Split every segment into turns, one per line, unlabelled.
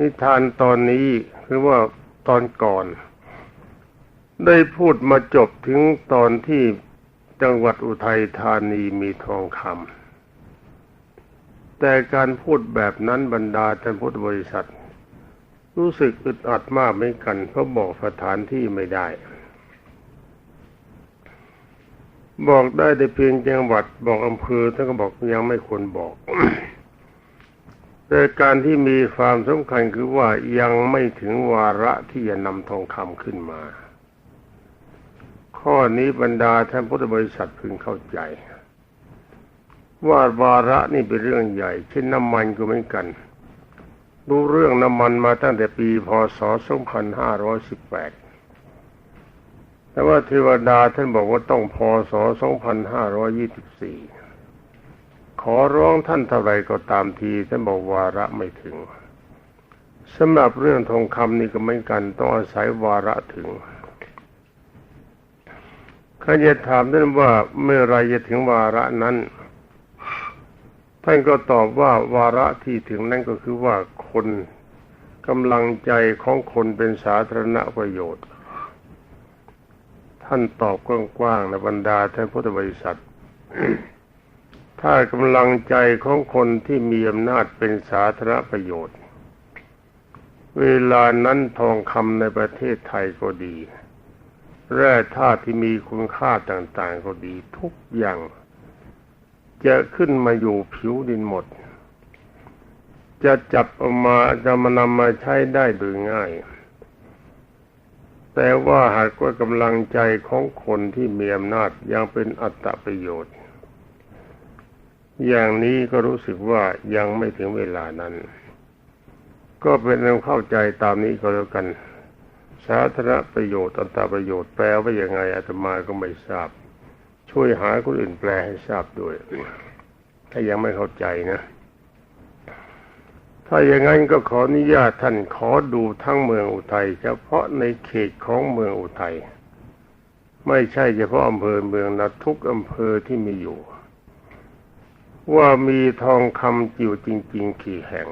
นิทานตอนนี้คือว่าตอนก่อน ได้พูดมาจบถึงตอนที่จังหวัดอุทัยธานีมีทองคำแต่การพูดแบบนั้นบรรดาท่านพุทธบริษัท รู้สึกอึดอัดมากเหมือนกัน เพราะบอกสถานที่ไม่ได้ บอกได้แต่เพียงจังหวัดบอกอำเภอท่านก็บอกยังไม่ควรบอก แต่การที่มีความสำคัญคือว่ายังไม่ถึงวาระที่จะนำทองคำขึ้นมา ข้อนี้บรรดาท่านพุทธบริษัทพึงเข้าใจ ว่าวาระนี่เป็นเรื่องใหญ่ เช่นน้ำมันก็เหมือนกัน รู้เรื่องน้ำมันมาตั้งแต่ปีพศ 2518 แต่ว่าเทวดาท่านบอกว่าต้องพศ 2524 ขอร้องท่านเท่าไรก็ตามทีท่านบอกวาระไม่ถึงสำหรับเรื่องทองคำนี่ก็ไม่กันต้องอาศัยวาระถึงข้าจะถามท่านว่าเมื่อไรจะถึงวาระนั้น ท่านก็ตอบว่าวาระที่ถึงนั่นก็คือว่าคนกำลังใจของคนเป็นสาธารณประโยชน์ ท่านตอบกว้างๆในบรรดาท่านพุทธบริษัท ถ้ากำลังใจของคนที่มีอำนาจเป็นสาธารณประโยชน์ เวลานั้นทองคำในประเทศไทยก็ดี แร่ธาตุที่มีคุณค่าต่างๆก็ดีทุกอย่าง จะขึ้นมาอยู่ผิวดินหมด จะจับเอามาจะมานำมาใช้ได้โดยง่าย แต่ว่าหากว่ากำลังใจของคนที่มีอำนาจยังเป็นอัตประโยชน์ อย่างนี้ก็รู้สึกว่ายังไม่ถึงเวลานั้น ก็เป็นเรื่องเข้าใจตามนี้ก็แล้วกัน สาธารณประโยชน์อัตประโยชน์แปลว่าอย่างไงอาตมาก็ไม่ทราบ ช่วยหาคนอื่นแปลให้ทราบด้วย ถ้ายังไม่เข้าใจนะ ถ้าอย่างนั้นก็ขออนุญาตท่านขอดูทั้งเมืองอุทัยเฉพาะในเขตของเมืองอุทัยไม่ใช่เฉพาะอำเภอเมืองนะทุกอำเภอที่มีอยู่ ว่ามีทองคำจิ๋วจริง ๆ กี่แห่ง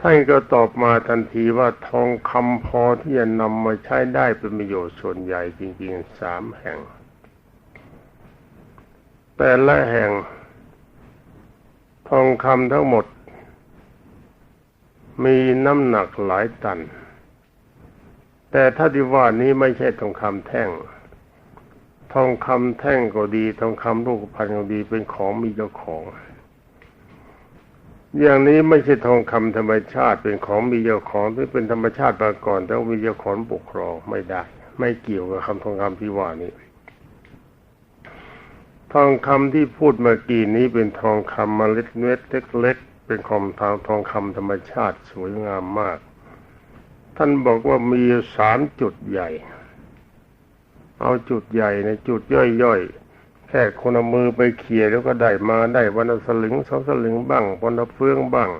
ท่านก็ตอบมาทันทีว่าทองคำพอที่จะนำมาใช้ได้เป็นประโยชน์ส่วนใหญ่จริงๆสามแห่ง แต่ละแห่ง ทองคำทั้งหมด มีน้ำหนักหลายตัน แต่ถ้าที่ว่านี้ไม่ใช่ทองคำแท่ง ทองคำแท่งก็ดี ทองคำลูกพันก็ดีเป็นของมีเจ้าของ อย่างนี้ไม่ใช่ทองคำธรรมชาติเป็นของมีเจ้าของที่เป็นธรรมชาติมาก่อน แต่ว่ามีเจ้าของปกครองไม่ได้ ไม่เกี่ยวกับคำทองคำที่ว่านี้ทองคำที่พูดเมื่อกี้นี้เป็นทองคำเมล็ดเม็ดเล็กๆเป็นของทางทองคำธรรมชาติสวยงามมาก ท่านบอกว่ามีสามจุดใหญ่ เอาจุดใหญ่ในจุดย่อยๆ แค่คนเอามือไปเขี่ยแล้วก็ได้มาได้วันลสลึงสองสลึงบ้างวันละเฟืองบ้าง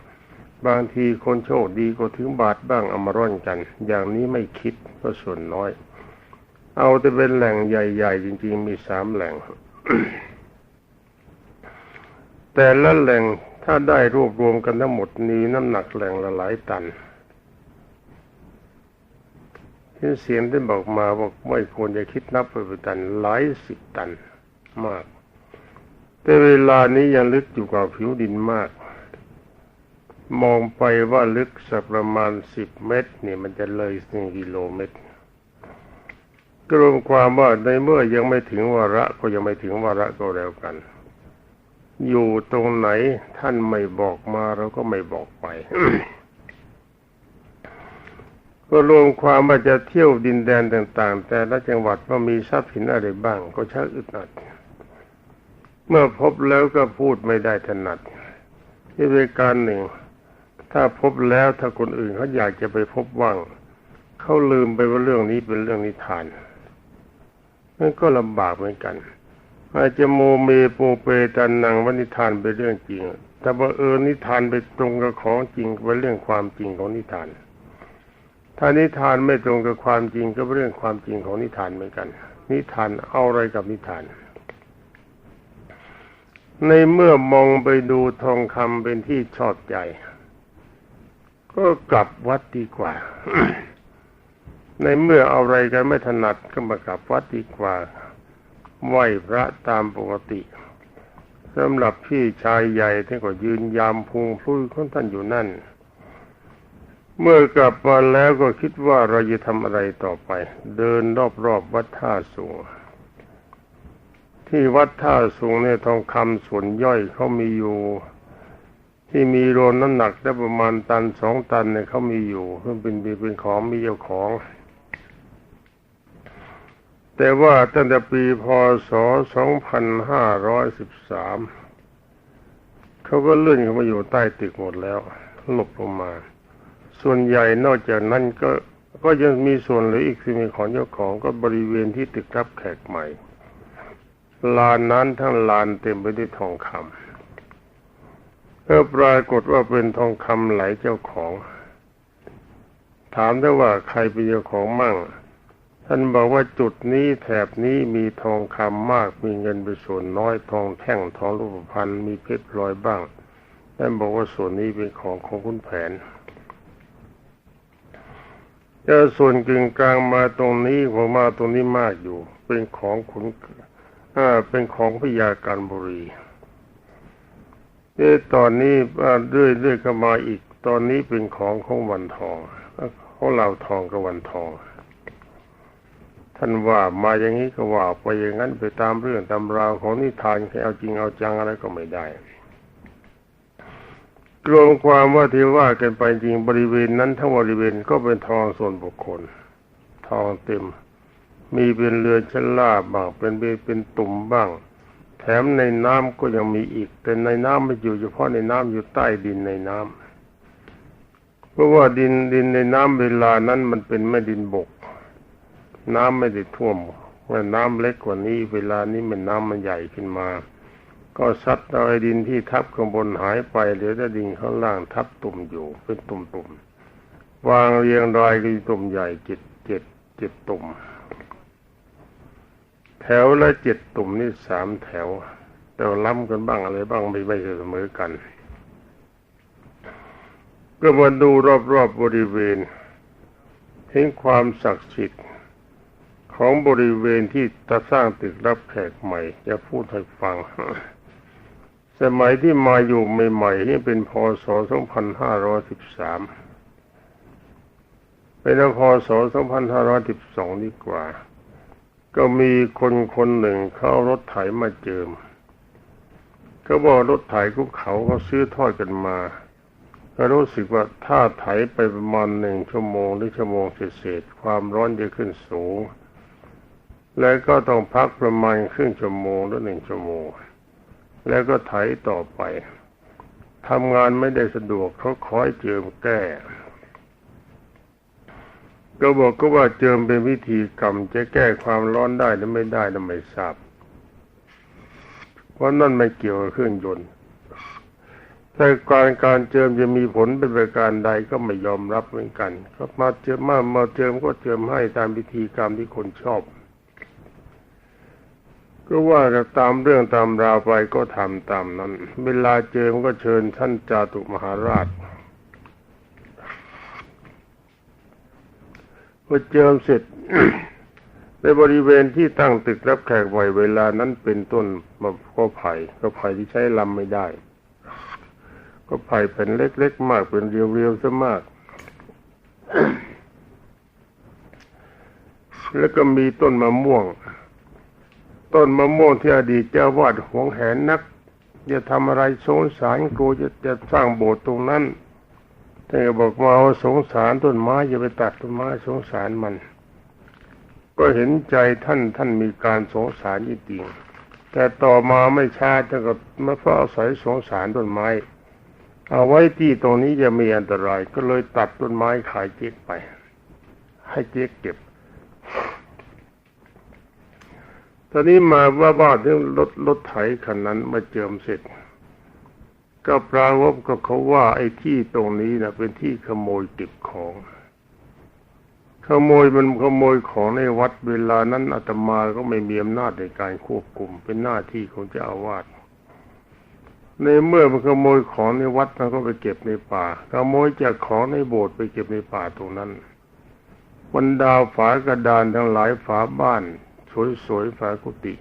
บางทีคนโชคดีก็ถึงบาทบ้างเอามาร่อนกัน อย่างนี้ไม่คิดก็ส่วนน้อย เอาแต่เป็นแหล่งใหญ่ ๆ จริง ๆ มีสามแหล่ง แต่ละแหล่งถ้าได้รวบรวมกันทั้งหมดนี้น้ำหนักแหล่งละหลายตัน ที่เสียงที่บอกมาบอกไม่ควรจะคิดนับไปเป็นตันหลายสิบตันมาก แต่เวลานี้ยังลึกอยู่กับผิวดินมาก มองไปว่าลึกสักประมาณสิบเมตรเนี่ยมันจะเลยหนึ่งกิโลเมตรก็รวมความว่าในเมื่อยังไม่ถึงวาระก็ยังไม่ถึงวาระก็แล้วกัน อยู่ตรงไหนท่านไม่บอกมาเราก็ไม่บอกไป ก็รวมความว่าจะเที่ยวดินแดนต่าง ๆ แต่ละจังหวัดว่ามีทรัพย์สินอะไรบ้าง ก็ชักอึดอัด เมื่อพบแล้วก็พูดไม่ได้ถนัดที่เป็นการหนึ่ง ถ้าพบแล้วถ้าคนอื่นเขาอยากจะไปพบว่างเขาลืมไปว่าเรื่องนี้เป็นเรื่องนิทานนั่นก็ลำบากเหมือนกัน อาจจะโมเมโปเปตันนังว่านิทานเป็นเรื่องจริงแต่ว่าเออนิทานไปตรงกับของจริงเป็นเรื่องความจริงของนิทาน ถ้านิทานไม่ตรงกับความจริงก็เป็นเรื่องความจริงของนิทานเหมือนกัน นิทานเอาอะไรกับนิทาน ในเมื่อมองไปดูทองคำเป็นที่ชอบใจ ก็กลับวัดดีกว่า ในเมื่อเอาอะไรกันไม่ถนัดก็มากลับวัดดีกว่า ไหวพระตามปกติสำหรับพี่ชายใหญ่ท่านก็ยืนยามพุงพุ้ยของท่านอยู่นั่น เมื่อกลับมาแล้วก็คิดว่าเราจะทำอะไรต่อไป เดินรอบๆวัดท่าสูง ที่วัดท่าสูงเนี่ยทองคำส่วนย่อยเขามีอยู่ ที่มีโรนน้ำหนักได้ประมาณตันสองตันเนี่ยเขามีอยู่เพื่อเป็นเป็นของมีเจ้าของ แต่ว่าตั้งแต่ปีพศ 2513เขาก็เลื่อนเข้ามาอยู่ใต้ตึกหมดแล้ว หลบลงมา ส่วนใหญ่นอกจากนั้นก็ก็ยังมีส่วนเหลืออีกที่มีของเจ้าของก็บริเวณที่ตึกรับแขกใหม่ ลานนั้นทั้งลานเต็มไปด้วยทองคำเมื่อปรากฏว่าเป็นทองคำไหลเจ้าของ ถามได้ว่าใครเป็นเจ้าของมั่ง ท่านบอกว่าจุดนี้แถบนี้มีทองคำมากมีเงินเป็นส่วนน้อยทองแท่งทองรูปพรรณมีเพชรพลอยบ้างท่านบอกว่าส่วนนี้เป็นของของคุณแผน แต่ส่วนกึ่งกลางมาตรงนี้ของมาตรงนี้มากอยู่ เป็นของขุนอ่าเป็นของพญาการบุรีเอ่ตอนนี้เรื่อยเรื่อยเข้ามาอีก ตอนนี้เป็นของของวันทองของเราทองกับวันทอง ท่านว่ามาอย่างนี้ก็ว่าไปอย่างนั้นไปตามเรื่องตามราวของนิทานแค่เอาจริงเอาจังอะไรก็ไม่ได้ รวมความว่าที่ว่ากันไปจริงบริเวณนั้นทั้งบริเวณก็เป็นทองส่วนบุคคล ทองเต็ม มีเป็นเรือชั้นล่าบ้างเป็นเบป็นตุ่มบ้าง แถมในน้ำก็ยังมีอีก แต่ในน้ำไม่อยู่เฉพาะในน้ำอยู่ใต้ดินในน้ำเพราะว่าดินดินในน้ำเวลานั้นมันเป็นแม่ดินบก น้ำไม่ได้ท่วมเมื่อน้ำเล็กกว่านี้ เวลานี้มันน้ำมันใหญ่ขึ้นมา ก็ซัดเอาไอ้ดินที่ทับข้างบนหายไปเหลือแต่ดินข้างล่างทับตุ่มอยู่เป็นตุ่มๆวางเรียงรายกันตุ่มใหญ่เจ็ดเจ็ดเจ็ดตุ่ม แถวละเจ็ดตุ่มนี่สามแถว แต่ล้ำกันบ้างอะไรบ้างไม่ไม่เสมอกัน ก็มาดูรอบๆบบริเวณเห็นความศักดิ์สิทธิ์ของบริเวณที่จะสร้างตึกรับแขกใหม่ จะพูดให้ฟัง สมัยที่มาอยู่ใหม่ๆนี่เป็นพศ 2513 เป็นพศ 2512 ดีกว่า ก็มีคนคนหนึ่งเข้ารถไถมาเจิมเขาบอกรถไถกุ๊เขาเขาซื้อทอดกันมา ก็รู้สึกว่าถ้าไถไปประมาณหนึ่งชั่วโมงหรือชั่วโมงเศษๆความร้อนจะขึ้นสูง แล้วก็ต้องพักประมาณครึ่งชั่วโมงหรือหนึ่งชั่วโมง แล้วก็ไถต่อไปทำงานไม่ได้สะดวกเขาคอยเจิมแก้ ก็บอกก็ว่าเจิมเป็นวิธีกรรมจะแก้ความร้อนได้หรือไม่ได้เราไม่ทราบเพราะนั่นไม่เกี่ยวกับเครื่องยนต์แต่การการเจิมจะมีผลเป็นประการใดก็ไม่ยอมรับเหมือนกันก็มาเจิมมามาเจิมก็เจิมให้ตามพิธีกรรมที่คนชอบ ก็ว่ากันตามเรื่องตามราวไปก็ทำตามนั้น เวลาเจิมก็เชิญท่านจาตุมหาราชพอเจิมเสร็จในบริเวณที่ตั้งตึกรับแขกบ่อยเวลานั้นเป็นต้นมะก็ไผ่ก็ไผ่ที่ใช้ลำไม่ได้ ก็ไผ่เป็นเล็กๆมากเป็นเรียวๆซะมาก แล้วก็มีต้นมะม่วง ต้นมะม่วงที่อดีตเจ้าวาดหวงแหนนักจะทำอะไรสงสารกูจะจะสร้างโบสถ์ตรงนั้นท่านก็บอกว่าเอาสงสารต้นไม้อย่าไปตัดต้นไม้สงสารมัน ก็เห็นใจท่านท่านมีการสงสารจริงๆแต่ต่อมาไม่ช้าท่านก็มาเฝ้าอาศัยสงสารต้นไม้ เอาไว้ที่ตรงนี้จะมีอันตราย ก็เลยตัดต้นไม้ขายเจ๊กไป ให้เจ๊กเก็บ ตอนนี้มาว่าบ้านที่รถรถไถคันนั้นมาเจิมเสร็จ ก็ปรากฏก็เขาว่าไอ้ที่ตรงนี้นะเป็นที่ขโมยเก็บของ ขโมยมันขโมยของในวัดเวลานั้นอาตมาก็ไม่มีอำนาจในการควบคุม เป็นหน้าที่ของเจ้าอาวาสในเมื่อมันขโมยของในวัดมันก็ไปเก็บในป่าขโมยจากของในโบสถ์ไปเก็บในป่าตรงนั้นบรรดาฝากระดานทั้งหลายฝาบ้าน สวยๆฝากุฏิ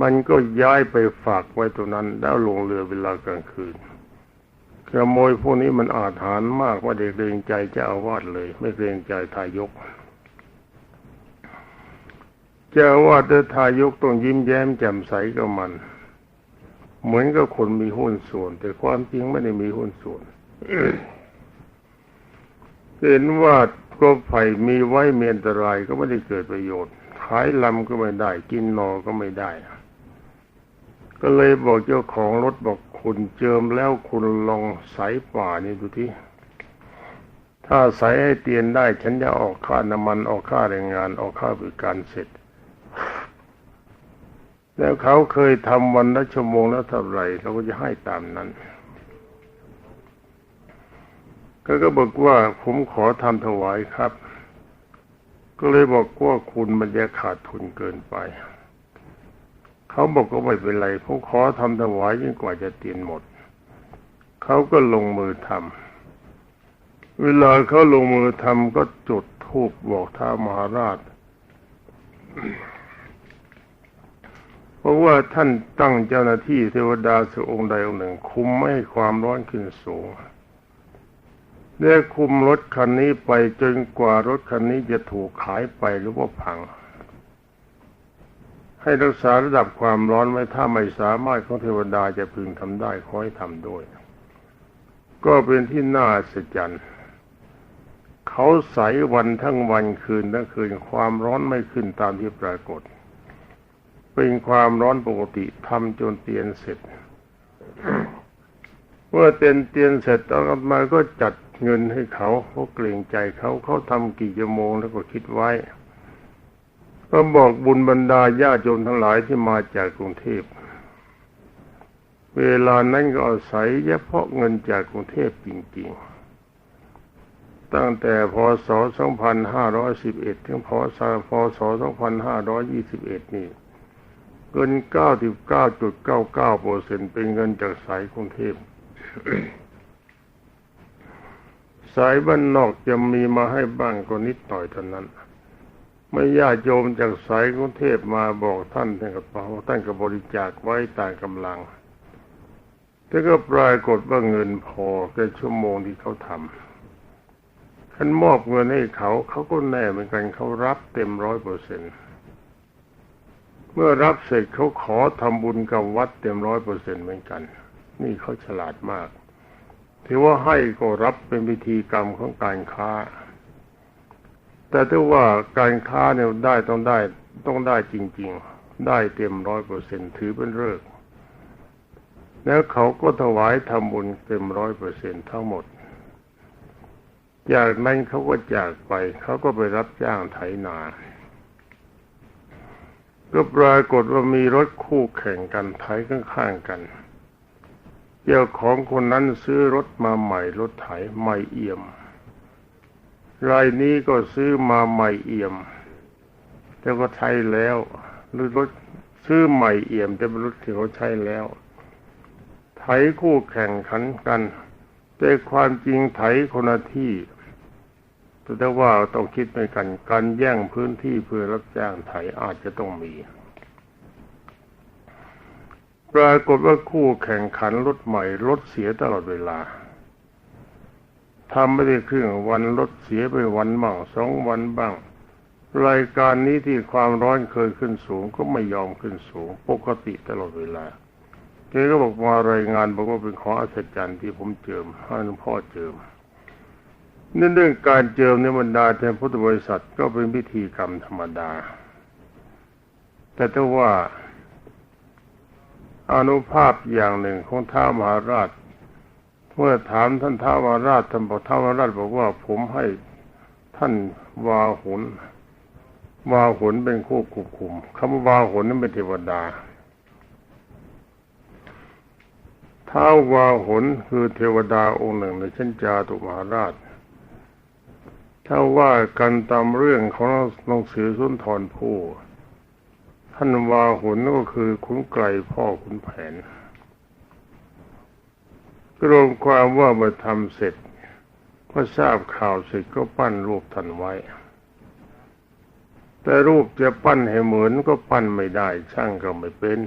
มันก็ย้ายไปฝากไว้ตรงนั้น แล้วลงเรือเวลากลางคืนขโมยพวกนี้มันอาถรรพ์มากว่าเด็กเกรงใจเจ้าอาวาสเลย ไม่เกรงใจทายกเจ้าอาวาสและทายกต้องยิ้มแย้มแจ่มใสกับมัน เหมือนกับคนมีหุ้นส่วน แต่ความจริงไม่ได้มีหุ้นส่วนเห็นว่าก็ไผ่มีไว้เมียนตรายก็ไม่ได้เกิดประโยชน์ายลำก็ไม่ได้ กินนอก็ไม่ได้ ก็เลยบอกเจ้าของรถบอกคุณเจิมแล้วคุณลองใสป่านี่ดูที่ถ้าใสให้เตียนได้ ฉันจะออกค่าน้ำมันออกค่าแรงงานออกค่าบริการเสร็จ แล้วเขาเคยทำวันละชั่วโมงแล้วเท่าไหร่เราก็จะให้ตามนั้นก็ก็บอกว่าผมขอทำถวายครับ ก็เลยบอกว่าคุณมันจะขาดทุนเกินไป เขาบอกก็ไม่เป็นไรผมขอทำถวายยิ่งกว่าจะเตียนหมด เขาก็ลงมือทำเวลาเขาลงมือทำก็จุดธูปบอกท้ามหาราชเพราะว่าท่านตั้งเจ้าหน้าที่เทวดาสักองค์ใดองค์หนึ่ง คุมไม่ให้ความร้อนขึ้นสูง ได้คุมรถคันนี้ไปจนกว่ารถคันนี้จะถูกขายไปหรือว่าพัง ให้รักษาระดับความร้อนไว้ถ้าไม่สามารถของเทวดาจะพึงทำได้ขอให้ทำด้วย ก็เป็นที่น่าสัศจรรย์เขาใสวันทั้งวันคืนทั้งคืนความร้อนไม่ขึ้นตามที่ปรากฏ เป็นความร้อนปกติทำจนเตียนเสร็จเมื่อเตียนเตียนเสร็จแล้วมาก็จัด เงินให้เขาเขาเกรงใจเขาเขาทำกี่ชั่วโมงแล้วก็คิดไว้ก็บอกบุญบรรดาญาโยมทั้งหลายที่มาจากกรุงเทพ เวลานั้นก็อาศัยเฉพาะเงินจากกรุงเทพจริงๆ ตั้งแต่พศ 2511 ถึงพศพศ2521 นี่เงิน 99.99เปอร์เซ็นต์เป็นเงินจากสายกรุงเทพ สายบ้านนอกจะมีมาให้บ้างก็นิดหน่อยเท่านั้นไม่ญาติโยมจากสายกรุงเทพมาบอกท่านท่านก็บอกท่านก็บริจาคไว้ตามกำลังแต่ก็ปรากฏว่าเงินพอแค่ชั่วโมงที่เขาทำท่านมอบเงินให้เขา เขาก็แน่เหมือนกันเขารับเต็มร้อยเปอร์เซ็นต์เมื่อรับเสร็จเขาขอทำบุญกับวัดเต็มร้อยเปอร์เซ็นต์เหมือนกัน นี่เขาฉลาดมาก ถือว่าให้ก็รับเป็นพิธีกรรมของการค้า แต่ถ้าว่าการค้าเนี่ยได้ต้องได้ต้องได้จริง ๆ ได้เต็มร้อยเปอร์เซ็นถือเป็นเลิกแล้วเขาก็ถวายทำบุญเต็มร้อยเปอร์เซ็นทั้งหมด จากนั้นเขาก็จากไป เขาก็ไปรับจ้างไถนา ก็ปรากฏว่ามีรถคู่แข่งกันไถข้างๆกัน เจ้าของคนนั้นซื้อรถมาใหม่รถไถใหม่เอี่ยม รายนี้ก็ซื้อมาใหม่เอี่ยม แต่ก็ใช้แล้วหรือรถซื้อใหม่เอี่ยม แต่เป็นรถที่เขาใช้แล้วไถคู่แข่งขันกัน แต่ความจริงไถคนละที่แต่ว่าต้องคิดไปกันการแย่งพื้นที่เพื่อรับจ้างไถอาจจะต้องมี ปรากฏว่าคู่แข่งขันรถใหม่รถเสียตลอดเวลาทำไม่ได้ครึ่งวันรถเสียไปวันบ้างสองวันบ้าง รายการนี้ที่ความร้อนเคยขึ้นสูงก็ไม่ยอมขึ้นสูง ปกติตลอดเวลาแกก็บอกมารายงานบอกว่าเป็นของอัศจรรย์ที่ผมเจิมให้หลวงพ่อเจิมนั่นเรื่องการเจิมในบรรดาแทนพุทธบริษัทก็เป็นพิธีกรรมธรรมดา แต่ถ้าว่า อนุภาพอย่างหนึ่งของท้ามหาราช เมื่อถามท่านท้าวาราชท่านบอกท้าวาราชบอกว่าผมให้ท่านวาหุนวาหุนเป็นคู่ควบคุมคำว่าวาหุนนั้นเป็นเทวดาท้าววาหุนคือเทวดาองค์หนึ่งในชั้นจาตุมหาราช ถ้าว่ากันตามเรื่องของหนังสือสุนทรภู่ ท่านวาหุนก็คือขุนไกรพ่อขุนแผนกรวมความว่าเมื่อทำเสร็จพอทราบข่าวเสร็จก็ปั้นรูปท่านไว้ แต่รูปจะปั้นให้เหมือนก็ปั้นไม่ได้ ช่างก็ไม่เป็น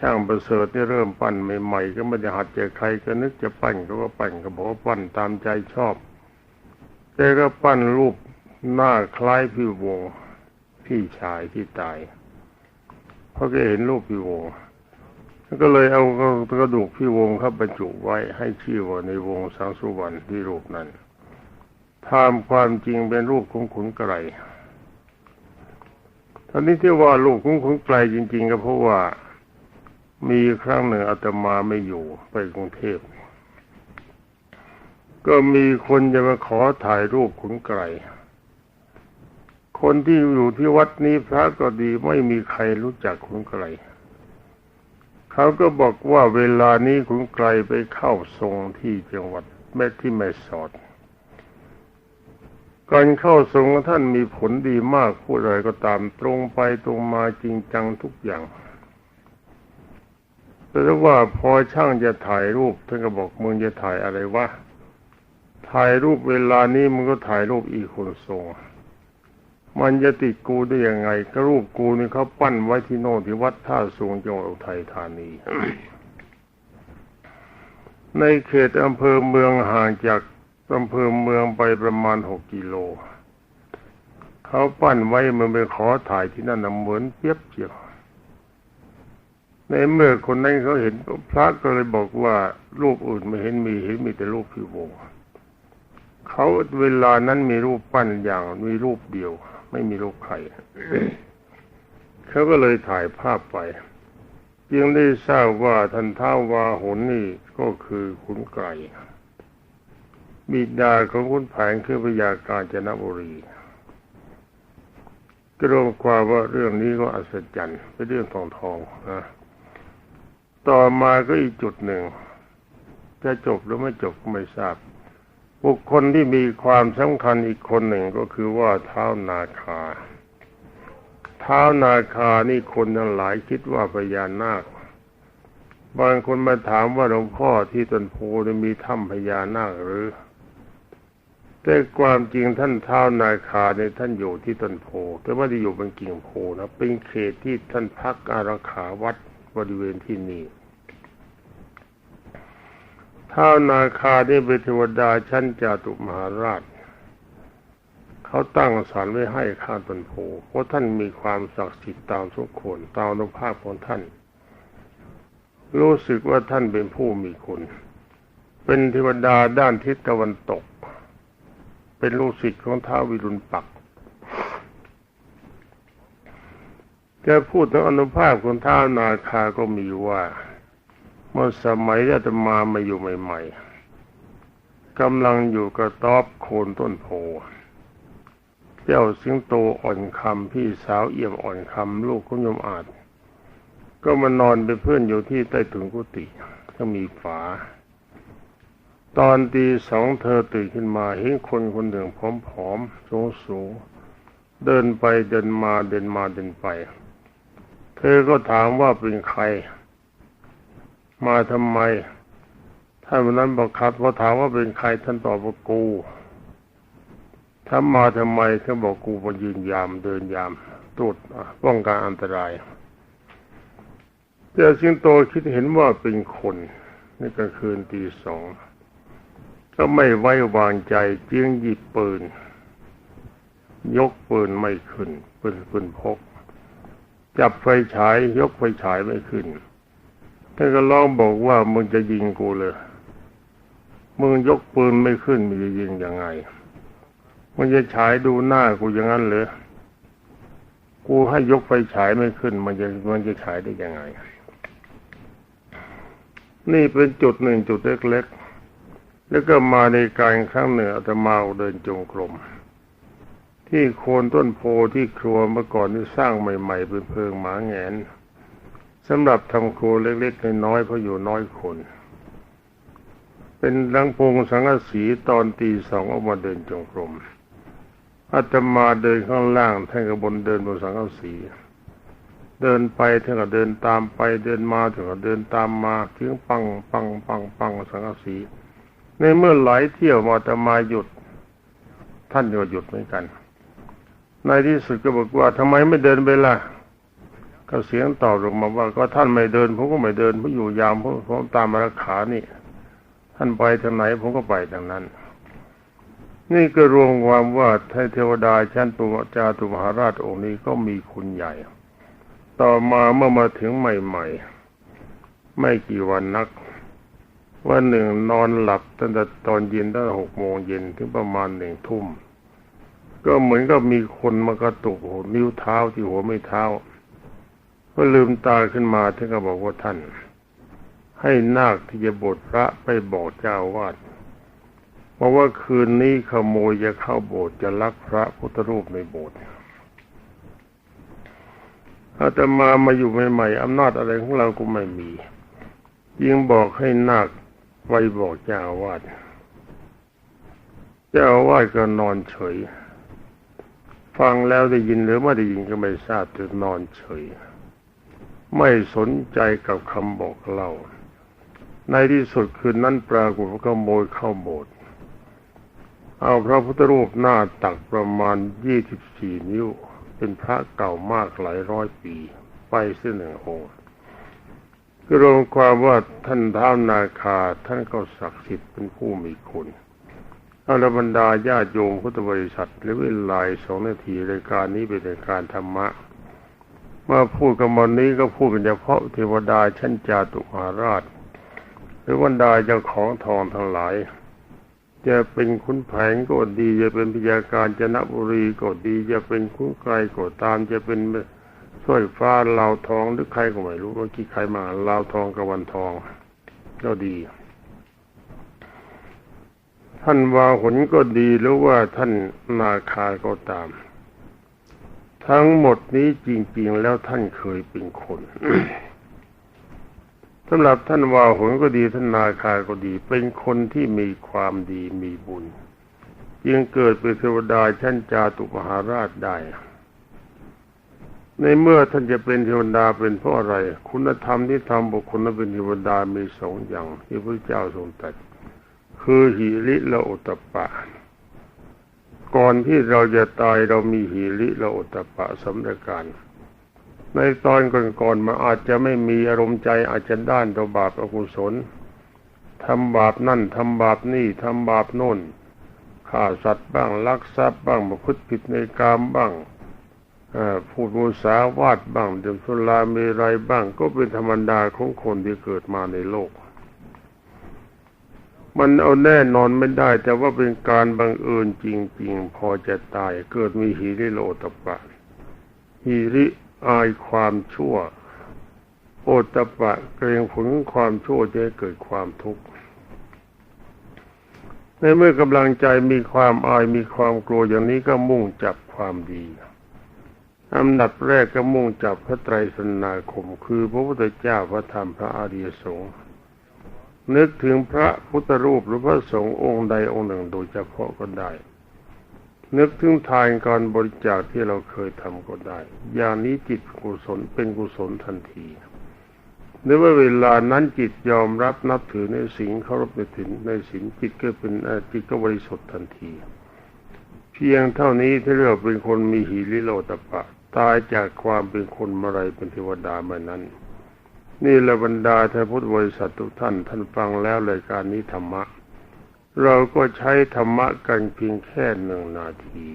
ช่างประเสริฐที่เริ่มปั้นใหม่ๆก็ไม่ได้หัดเจอใครก็นึกจะปั้นก็ปั้นก็บอกว่าปั้นตามใจชอบ แต่ก็ปั้นรูปหน้าคล้ายพี่วงพี่ชายที่ตาย เพราะแกเห็นรูปพี่วงก็เลยเอากระดูกพี่วงเข้าบรรจุไว้ให้ชื่อว่าในวงสังสุวรรณที่รูปนั้นทำความจริงเป็นรูปของขุนไกรตอนนี้ที่ว่ารูปของขุนไกรจริง ๆ ก็เพราะว่ามีครั้งหนึ่งอาตมาไม่อยู่ไปกรุงเทพ ก็มีคนจะมาขอถ่ายรูปขุนไกร คนที่อยู่ที่วัดนี้พระก็ดีไม่มีใครรู้จักขุนไกรเขาก็บอกว่าเวลานี้ขุนไกรไปเข้าทรงที่จังหวัดแม่ที่แม่สอดการเข้าทรงท่านมีผลดีมากพูดอะไรก็ตามตรงไปตรงมาจริงจังทุกอย่าง แต่ว่าพอช่างจะถ่ายรูปท่านก็บอกมึงจะถ่ายอะไรวะถ่ายรูปเวลานี้มึงก็ถ่ายรูปอีกคนทรง มันจะติดกูได้ยังไงก็รูปกูนี่เขาปั้นไว้ที่โน่นที่วัดท่าสูงจังหวัดอุทัยธานี ในเขตอำเภอเมืองห่างจากอำเภอเมืองไปประมาณหกกิโล เขาปั้นไว้มันไปขอถ่ายที่นั่นนะเหมือนเปียบเจียวในเมื่อคนนั้นเขาเห็นพระก็เลยบอกว่ารูปอื่นไม่เห็นมีเห็นมีแต่รูปพี่วงเขาเวลานั้นมีรูปปั้นอย่างมีรูปเดียว ไม่มีรูปใครเขาก็เลยถ่ายภาพไปจึงได้ทราบว่าท่านท้าววาหุนนี่ก็คือขุนไกรบิดาของขุนแผนคือพยาการจนบุรีก็รวมความว่าเรื่องนี้ก็อัศจรรย์เป็นเรื่องทองทองนะต่อมาก็อีกจุดหนึ่ง จะจบหรือไม่จบก็ไม่ทราบ บุคคลที่มีความสำคัญอีกคนหนึ่งก็คือว่าเท้านาคา เท้านาคานี่คนทั้งหลายคิดว่าพญานาค บางคนมาถามว่าหลวงพ่อที่ต้นโพมีถ้ำพญานาคหรือ แต่ความจริงท่านเท้านาคาในท่านอยู่ที่ต้นโพ แต่ว่าที่อยู่บนกิ่งโพนะเป็นเขตที่ท่านพักอารักขาวัดบริเวณที่นี่ ท้าวนาคาได้เป็นเทวดาชั้นจาตุมหาราช เขาตั้งสารไว้ให้ข้าตนโพเพราะท่านมีความศักดิ์สิทธิ์ตามสมควรตามอนุภาพของท่าน รู้สึกว่าท่านเป็นผู้มีคุณ เป็นเทวดาด้านทิศตะวันตก เป็นลูกศิษย์ของท้าววิรุณปักษ์จะพูดถึงอนุภาพของท้าวนาคาก็มีว่า เมื่อสมัยอาตมามาอยู่ใหม่ ๆกำลังอยู่กระต๊อบโคนต้นโพเจ้าสิงโตอ่อนคำพี่สาวเอี่ยมอ่อนคำลูกของโยมอาจ ก็มานอนเป็นเพื่อนอยู่ที่ใต้ถุนกุฏิก็มีฝา ตอนตีสองเธอตื่นขึ้นมาเห็นคนคนหนึ่งผอมๆสูงๆเดินไปเดินมาเดินมาเดินไป เธอก็ถามว่าเป็นใคร มาทำไม ท่านวันนั้นบอกครับพอถามว่าเป็นใครท่านตอบว่ากูถ้ามาทำไมเขาบอกกูมายืนยามเดินยามตรวจป้องกันอันตรายแต่สิงโตคิดเห็นว่าเป็นคนในกลางคืนตีสองก็ไม่ไว้วางใจจึงหยิบปืน ยกปืนไม่ขึ้นปืนปืนพก จับไฟฉายยกไฟฉายไม่ขึ้น ท่านก็ร้องบอกว่ามึงจะยิงกูเลยมึงยกปืนไม่ขึ้นมึงจะยิงยังไงมึงจะฉายดูหน้ากูอย่างนั้นเหรอกูให้ยกไฟฉายไม่ขึ้น มันจะมันจะฉายได้ยังไง นี่เป็นจุดหนึ่งจุดเล็กๆ แล้วก็มาในการครั้งหนึ่งอาตมาเดินจงกรมที่โคนต้นโพที่ครัวเมื่อก่อนที่สร้างใหม่ ๆ เป็นเพิงหมาแงน สำหรับทำครัวเล็กๆน้อยๆเพราะอยู่น้อยคน เป็นลังพงสังกะสีตอนตีสองออกมาเดินจงกรมอาตมาเดินข้างล่างท่านกบนเดินบนสังกะสีเดินไปถึงก็เดินตามไปเดินมาถึงก็เดินตามมาถึงปังปังปังปังสังกะสีในเมื่อไหลเที่ยวมาตมาหยุด ท่านก็หยุดเหมือนกัน ในที่สุดก็บอกว่าทำไมไม่เดินไปล่ะ ก็เสียงตอบลงมาว่า ก็ท่านไม่เดินผมก็ไม่เดินผมอยู่ยามผมผมตามมาราขานี่ ท่านไปทางไหนผมก็ไปทางนั้น นี่ก็รวมความว่าเทวดาชั้นปุจาตุมหาราชองค์นี้ก็มีคุณใหญ่ ต่อมาเมื่อมาถึงใหม่ ๆ ไม่กี่วันนักวันหนึ่งนอนหลับตั้งแต่ตอนเย็นตั้งแต่หกโมงเย็นถึงประมาณหนึ่งทุ่ม ก็เหมือนกับมีคนมากระตุกหัวนิ้วเท้าที่หัวไม่เท้า ก็ลืมตาขึ้นมาท่านก็บอกว่าท่าน ให้นาคที่จะบวชพระไปบอกเจ้าอาวาดบอกว่าคืนนี้ขโมยจะเข้าโบสถ์จะลักพระพุทธรูปในโบสถ์อาตมามาอยู่ใหม่ๆอำนาจอะไรของเราก็ไม่มียิ่งบอกให้นาคไปบอกเจ้าวาดเจ้าอาวาดก็นอนเฉย ฟังแล้วได้ยินหรือไม่ได้ยินก็ไม่ทราบแต่นอนเฉย ไม่สนใจกับคำบอกเล่า ในที่สุดคืนนั้นปรากฏว่าขโมยเข้าโบสถ์เอาพระพุทธรูปหน้าตักประมาณยี่สิบสี่นิ้ว เป็นพระเก่ามากหลายร้อยปี ไปเส้นหนึ่งองค์ก็รวมความว่าท่านท้าวนาคาท่านก็ศักดิ์สิทธิ์เป็นผู้มีคุณอาลบรรดาญาโยมพุทธบริษัทหรือเวลาสองนาทีรายการนี้เป็นรายการธรรมะ เมื่อพูดกันวันนี้ก็พูดเป็นเฉพาะเทวดาชั้นจาตุมาราช หรือบรรดาเจ้าของทองทั้งหลาย จะเป็นขุนแผงก็ดีจะเป็นพยาการจนบุรีก็ดีจะเป็นขุนไกรก็ตามจะเป็นสร้อยฟ้าลาวทองหรือใครก็ไม่รู้ว่ากี่ใครมาลาวทองกับวันทองก็ดี ท่านวาหนก็ดีหรือว่าท่านนาคาก็ตาม ทั้งหมดนี้จริง ๆ แล้วท่านเคยเป็นคนสำหรับท่านวาหนก็ดีท่านนาคาก็ดี เป็นคนที่มีความดีมีบุญจึงเกิดเป็นเทวดาชั้นจาตุมหาราชได้ ในเมื่อท่านจะเป็นเทวดาเป็นเพราะอะไร คุณธรรมที่ทำบุคคลนั้นเป็นเทวดามีสองอย่างที่พระเจ้าทรงตรัสคือหิริและโอตตปปะ ก่อนที่เราจะตายเรามีหิริและโอตตปะสำเร็จการ ในตอนก่อนๆมาอาจจะไม่มีอารมณ์ใจอาจจะด้านต่อบาปอกุศลทำบาปนั่นทำบาปนี่ทำบาปโน่นฆ่าสัตว์บ้างลักทรัพย์บ้างประพฤติผิดในกามบ้างพูดมุสาวาทบ้างดื่มสุราเมรัยบ้างก็เป็นธรรมดาของคนที่เกิดมาในโลก มันเอาแน่นอนไม่ได้ แต่ว่าเป็นการบังเอิญจริง ๆ พอจะตายเกิดมีหิริโลตปะหิริอายความชั่ว โอตปะเกรงผลความชั่วจะเกิดความทุกข์ในเมื่อกำลังใจมีความอายมีความกลัวอย่างนี้ก็มุ่งจับความดีอันดับแรกก็มุ่งจับพระไตรสนาคม คือพระพุทธเจ้าพระธรรมพระอริยสงฆ์ นึกถึงพระพุทธรูปหรือพระสงฆ์องค์ใดองค์หนึ่งโดยเฉพาะก็ได้ นึกถึงทานการบริจาคที่เราเคยทำก็ได้ อย่างนี้จิตกุศลเป็นกุศลทันทีหรือว่าเวลานั้นจิตยอมรับนับถือในสิ่งเคารพในถึงในสิ่งจิตก็เป็นจิตก็บริสุทธิ์ทันที เพียงเท่านี้ที่เรียกเป็นคนมีหิริโลตปะ ตายจากความเป็นคนมาไรเป็นเทวดามื่อนั้น นี่ละบรรดาท่านพุทธบริษัททุกท่าน ท่านฟังแล้วรายการนี้ธรรมะ เราก็ใช้ธรรมะกันเพียงแค่หนึ่งนาที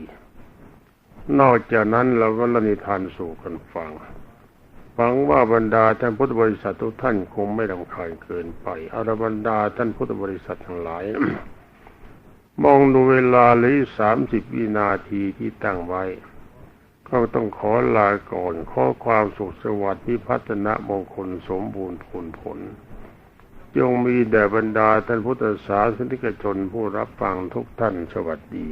นอกจากนั้นเราก็ละนิทานสู่กันฟังฟังว่าบรรดาท่านพุทธบริษัททุกท่านคงไม่รำคาญเกินไปอารบรรดาท่านพุทธบริษัททั้งหลาย มองดูเวลาเลือสามสิบวินาทีที่ตั้งไว้ ก็ต้องขอลาก่อน ขอความสุขสวัสดิ์พิพัฒนะมงคลสมบูรณ์ผลผล จงมีแด่บรรดาท่านพุทธศาสนิกชนผู้รับฟังทุกท่านสวัสดี